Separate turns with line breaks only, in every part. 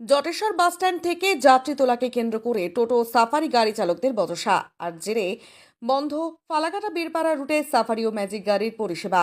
Jateshwar bus stand থেকে যাত্রী তোলাকে কেন্দ্র করে টোটো সাফারি গাড়ি চালকদের বচসা। আর জেরে বন্ধ ফালাকাটা বীরপাড়া রুটে সাফারি ও ম্যাজিক গাড়ির পরিষেবা।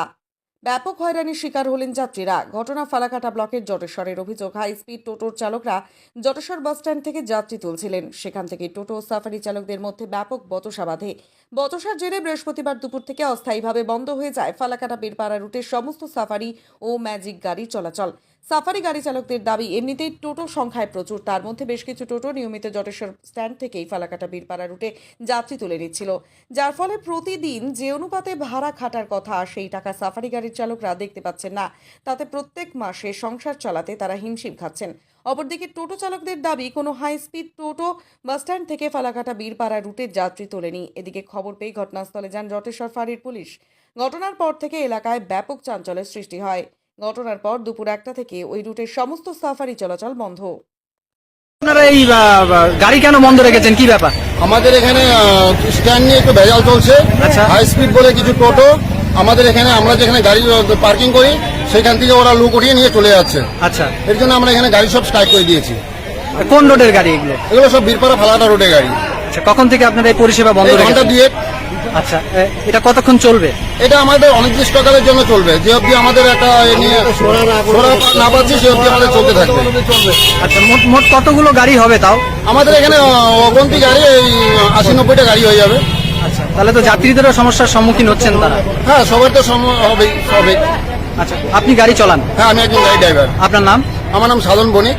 ব্যাপক হয়রানির শিকার হলেন যাত্রীরা। ঘটনা ফালাকাটা ব্লকের জটেশ্বরের অভিযোগ হাই স্পিড টোটোর চালকরা জটেশ্বর বাসস্ট্যান্ড থেকে যাত্রী তুলছিলেন। সেখান থেকে টোটো সাফারি চালকদের মধ্যে ব্যাপক বতসা বাঁধে। বচসার জেরে বৃহস্পতিবার দুপুর থেকে অস্থায়ীভাবে বন্ধ হয়ে যায় ফালাকাটা বীরপাড়া রুটের সমস্ত সাফারি ও ম্যাজিক গাড়ি চলাচল। সাফারি গাড়ি চালকদের দাবি, এমনিতেই টোটো সংখ্যায় প্রচুর। তার মধ্যে বেশ কিছু টোটো নিয়মিত জটেশ্বর স্ট্যান্ড থেকেই ফালাকাটা বীরপাড়া রুটে যাত্রী তুলে নিচ্ছিল। যার ফলে প্রতিদিন যে অনুপাতে ভাড়া খাটার কথা, সেই টাকা সাফারি গাড়ির চালকরা দেখতে পাচ্ছেন না। তাতে প্রত্যেক মাসে সংসার চালাতে তারা হিমশিম খাচ্ছেন। অপরদিকে টোটো চালকদের দাবি, কোনো হাই স্পিড টোটো বাসস্ট্যান্ড থেকে ফালাকাটা বীরপাড়া রুটের যাত্রী তোলেনি এদিকে খবর পেয়ে ঘটনাস্থলে যান জটেশ্বর ফাঁড়ির পুলিশ। ঘটনার পর থেকে এলাকায় ব্যাপক চাঞ্চল্যের সৃষ্টি হয়। ঘটনার পর দুপুর একটা থেকে ওই রুটের সমস্ত সাফারি চলাচল বন্ধ।
আপনারা এই গাড়ি কেন বন্ধ রেখেছেন? কি ব্যাপার?
আমাদের এখানে স্ট্যান্ড নিয়ে একটু ভেজাল চলছে।
আচ্ছা।
হাই স্পিড বলে কিছু টোটো। আমাদের এখানে আমরা যেখানে গাড়ি পার্কিং করি সেখান থেকে ওরা লুক উঠিয়ে নিয়ে চলে যাচ্ছে।
আচ্ছা।
এর জন্য আমরা এখানে গাড়ি সব স্ট্রাইক করে দিয়েছি।
কোন রোডের গাড়ি এগুলো?
এগুলো সব বীরপাড়া ফালাটা রোডে গাড়ি।
আচ্ছা কখন থেকে আপনারা এই পরিষেবা বন্ধ ঘণ্টা
দিয়ে
আচ্ছা এটা কতক্ষণ চলবে?
এটা আমাদের অনির্দিষ্টকালের জন্য চলবে। যে অবধি আমাদের একটা নিয়ে না পাচ্ছি সে অবধি আমাদের চলতে থাকবে।
আচ্ছা মোট মোট কতগুলো গাড়ি হবে তাও?
আমাদের এখানে অগন্তি গাড়ি এই আশি নব্বইটা গাড়ি হয়ে যাবে।
আচ্ছা তাহলে তো যাত্রীদেরও সমস্যার সম্মুখীন হচ্ছেন তারা।
হ্যাঁ সবার তো হবেই হবে
আচ্ছা আপনি গাড়ি চলান?
হ্যাঁ আমি একজন গাড়ি ড্রাইভার
আপনার নাম?
আমার নাম সাধন বণিক।